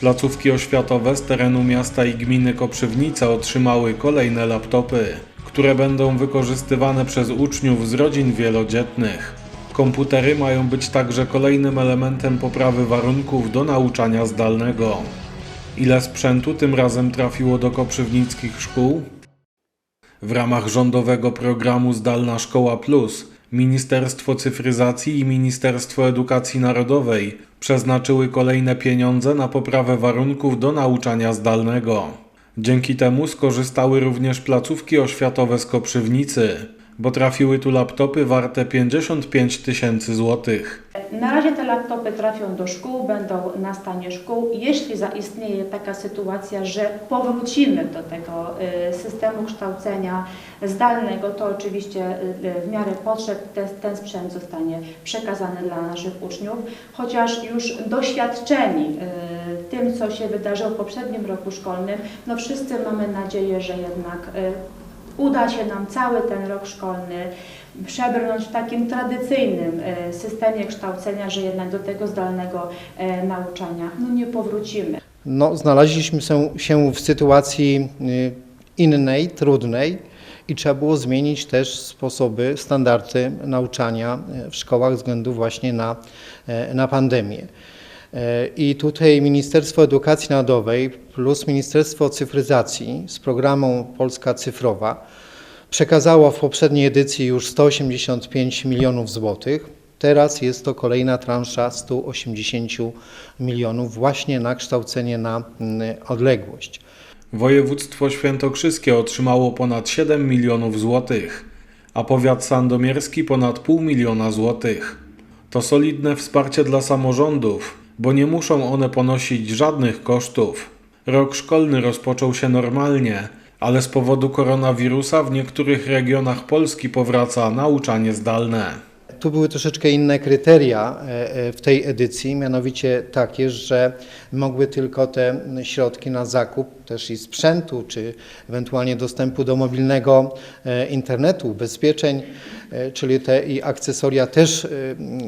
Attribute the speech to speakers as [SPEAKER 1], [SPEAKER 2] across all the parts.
[SPEAKER 1] Placówki oświatowe z terenu miasta i gminy Koprzywnica otrzymały kolejne laptopy, które będą wykorzystywane przez uczniów z rodzin wielodzietnych. Komputery mają być także kolejnym elementem poprawy warunków do nauczania zdalnego. Ile sprzętu tym razem trafiło do koprzywnickich szkół? W ramach rządowego programu Zdalna Szkoła Plus Ministerstwo Cyfryzacji i Ministerstwo Edukacji Narodowej przeznaczyły kolejne pieniądze na poprawę warunków do nauczania zdalnego. Dzięki temu skorzystały również placówki oświatowe z Koprzywnicy, bo trafiły tu laptopy warte 55 tysięcy złotych.
[SPEAKER 2] Na razie te laptopy trafią do szkół, będą na stanie szkół. Jeśli zaistnieje taka sytuacja, że powrócimy do tego y, systemu kształcenia zdalnego, to oczywiście y, w miarę potrzeb te, ten sprzęt zostanie przekazany dla naszych uczniów, chociaż już doświadczeni y, tym, co się wydarzyło w poprzednim roku szkolnym, no wszyscy mamy nadzieję, że jednak uda się nam cały ten rok szkolny przebrnąć w takim tradycyjnym e, systemie kształcenia, że jednak do tego zdalnego e, nauczania no nie powrócimy.
[SPEAKER 3] No, znaleźliśmy się, w sytuacji y, innej, trudnej i trzeba było zmienić też sposoby, standardy nauczania y, w szkołach względu właśnie na, e, na pandemię. E, I tutaj Ministerstwo Edukacji Narodowej plus Ministerstwo Cyfryzacji z programu Polska Cyfrowa przekazało w poprzedniej edycji już 185 milionów złotych. Teraz jest to kolejna transza 180 milionów właśnie na kształcenie na odległość.
[SPEAKER 1] Województwo świętokrzyskie otrzymało ponad 7 milionów złotych, a powiat sandomierski ponad pół miliona złotych. To solidne wsparcie dla samorządów, bo nie muszą one ponosić żadnych kosztów. Rok szkolny rozpoczął się normalnie, ale z powodu koronawirusa w niektórych regionach Polski powraca nauczanie zdalne.
[SPEAKER 3] Tu były troszeczkę inne kryteria e, e, w tej edycji, mianowicie takie, że mogły tylko te środki na zakup też i sprzętu, czy ewentualnie dostępu do mobilnego e, internetu, ubezpieczeń, czyli te i akcesoria też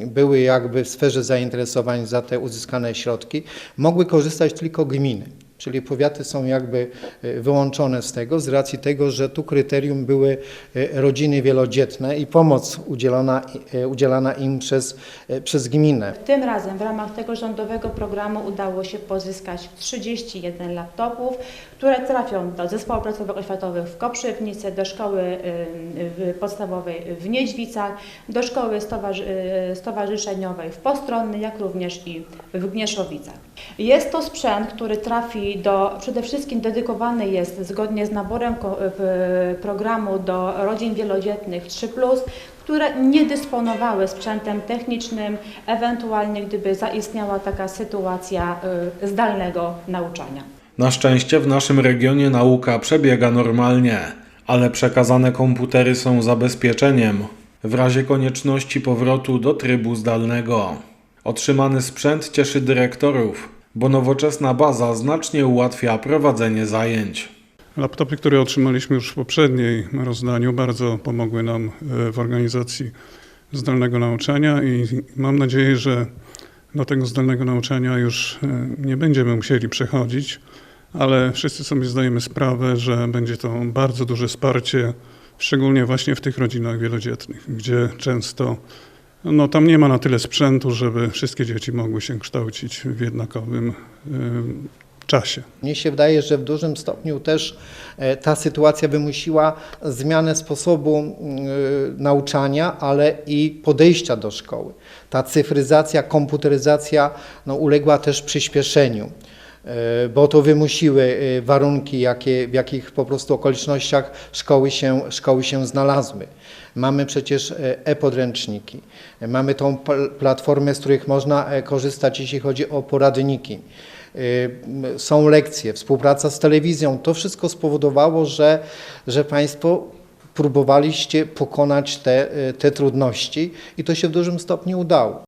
[SPEAKER 3] były jakby w sferze zainteresowań za te uzyskane środki, mogły korzystać tylko gminy. Czyli powiaty są jakby e, wyłączone z tego, z racji tego, że tu kryterium były e, rodziny wielodzietne i pomoc udzielona, e, udzielana im przez, przez gminę.
[SPEAKER 2] Tym razem w ramach tego rządowego programu udało się pozyskać 31 laptopów, które trafią do zespołów placówek oświatowych w Koprzywnicy, do szkoły podstawowej w Niedźwicach, do szkoły stowarzy- stowarzyszeniowej w Postronny, jak również i w Gnieszowicach. Jest to sprzęt, który trafi do, przede wszystkim dedykowany jest zgodnie z naborem programu do rodzin wielodzietnych 3+, które nie dysponowały sprzętem technicznym, ewentualnie gdyby zaistniała taka sytuacja y, zdalnego nauczania.
[SPEAKER 1] Na szczęście w naszym regionie nauka przebiega normalnie, ale przekazane komputery są zabezpieczeniem w razie konieczności powrotu do trybu zdalnego. Otrzymany sprzęt cieszy dyrektorów, bo nowoczesna baza znacznie ułatwia prowadzenie zajęć.
[SPEAKER 4] Laptopy, które otrzymaliśmy już w poprzedniej rozdaniu, bardzo pomogły nam e, w organizacji zdalnego nauczania i mam nadzieję, że do tego zdalnego nauczania już e, nie będziemy musieli przechodzić, ale wszyscy sobie zdajemy sprawę, że będzie to bardzo duże wsparcie, szczególnie właśnie w tych rodzinach wielodzietnych, gdzie często no, tam nie ma na tyle sprzętu, żeby wszystkie dzieci mogły się kształcić w jednakowym e, czasie.
[SPEAKER 3] Mnie się wydaje, że w dużym stopniu też e, ta sytuacja wymusiła zmianę sposobu e, nauczania, ale i podejścia do szkoły. Ta cyfryzacja, komputeryzacja no, uległa też przyspieszeniu, bo to wymusiły e, warunki, jakie, w jakich po prostu okolicznościach szkoły się, szkoły się znalazły. Mamy przecież e, e-podręczniki, e, mamy tą pl- platformę, z których można e, korzystać, jeśli chodzi o poradniki. Są lekcje, współpraca z telewizją. To wszystko spowodowało, że, że Państwo próbowaliście pokonać te, te trudności i to się w dużym stopniu udało.